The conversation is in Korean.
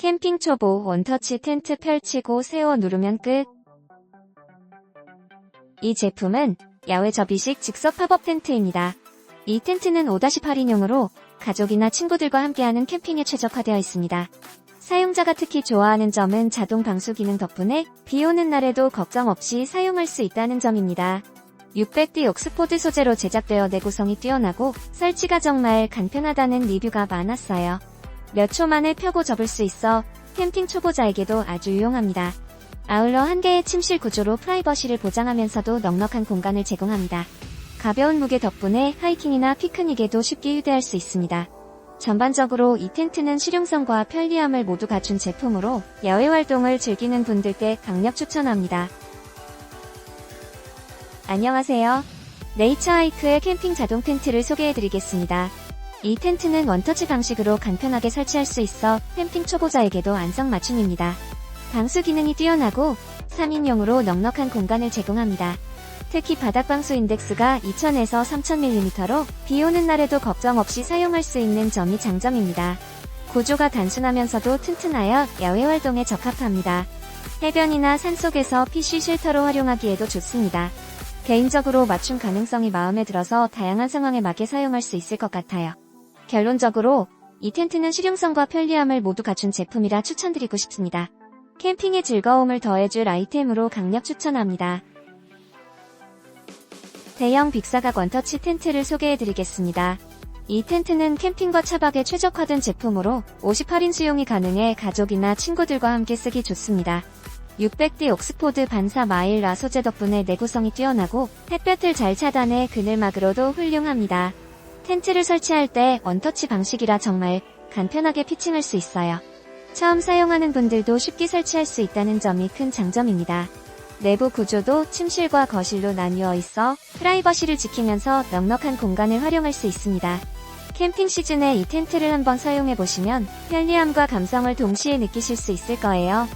캠핑 초보 원터치 텐트 펼치고 세워 누르면 끝. 이 제품은 야외 접이식 즉석 팝업 텐트입니다. 이 텐트는 5-8인용으로 가족이나 친구들과 함께하는 캠핑에 최적화되어 있습니다. 사용자가 특히 좋아하는 점은 자동 방수 기능 덕분에 비 오는 날에도 걱정 없이 사용할 수 있다는 점입니다. 600D 옥스포드 소재로 제작되어 내구성이 뛰어나고 설치가 정말 간편하다는 리뷰가 많았어요. 몇 초 만에 펴고 접을 수 있어 캠핑 초보자에게도 아주 유용합니다. 아울러 한 개의 침실 구조로 프라이버시를 보장하면서도 넉넉한 공간을 제공합니다. 가벼운 무게 덕분에 하이킹이나 피크닉에도 쉽게 휴대할 수 있습니다. 전반적으로 이 텐트는 실용성과 편리함을 모두 갖춘 제품으로 야외 활동을 즐기는 분들께 강력 추천합니다. 안녕하세요. 네이처하이크의 캠핑 자동 텐트를 소개해드리겠습니다. 이 텐트는 원터치 방식으로 간편하게 설치할 수 있어 캠핑 초보자에게도 안성맞춤입니다. 방수 기능이 뛰어나고 3인용으로 넉넉한 공간을 제공합니다. 특히 바닥 방수 인덱스가 2000에서 3000mm로 비 오는 날에도 걱정 없이 사용할 수 있는 점이 장점입니다. 구조가 단순하면서도 튼튼하여 야외 활동에 적합합니다. 해변이나 산속에서 PC 쉘터로 활용하기에도 좋습니다. 개인적으로 맞춤 가능성이 마음에 들어서 다양한 상황에 맞게 사용할 수 있을 것 같아요. 결론적으로 이 텐트는 실용성과 편리함을 모두 갖춘 제품이라 추천드리고 싶습니다. 캠핑의 즐거움을 더해줄 아이템으로 강력 추천합니다. 대형 빅사각 원터치 텐트를 소개해드리겠습니다. 이 텐트는 캠핑과 차박에 최적화된 제품으로 58인 수용이 가능해 가족이나 친구들과 함께 쓰기 좋습니다. 600D 옥스포드 반사 마일라 소재 덕분에 내구성이 뛰어나고 햇볕을 잘 차단해 그늘막으로도 훌륭합니다. 텐트를 설치할 때 원터치 방식이라 정말 간편하게 피칭할 수 있어요. 처음 사용하는 분들도 쉽게 설치할 수 있다는 점이 큰 장점입니다. 내부 구조도 침실과 거실로 나뉘어 있어 프라이버시를 지키면서 넉넉한 공간을 활용할 수 있습니다. 캠핑 시즌에 이 텐트를 한번 사용해 보시면 편리함과 감성을 동시에 느끼실 수 있을 거예요.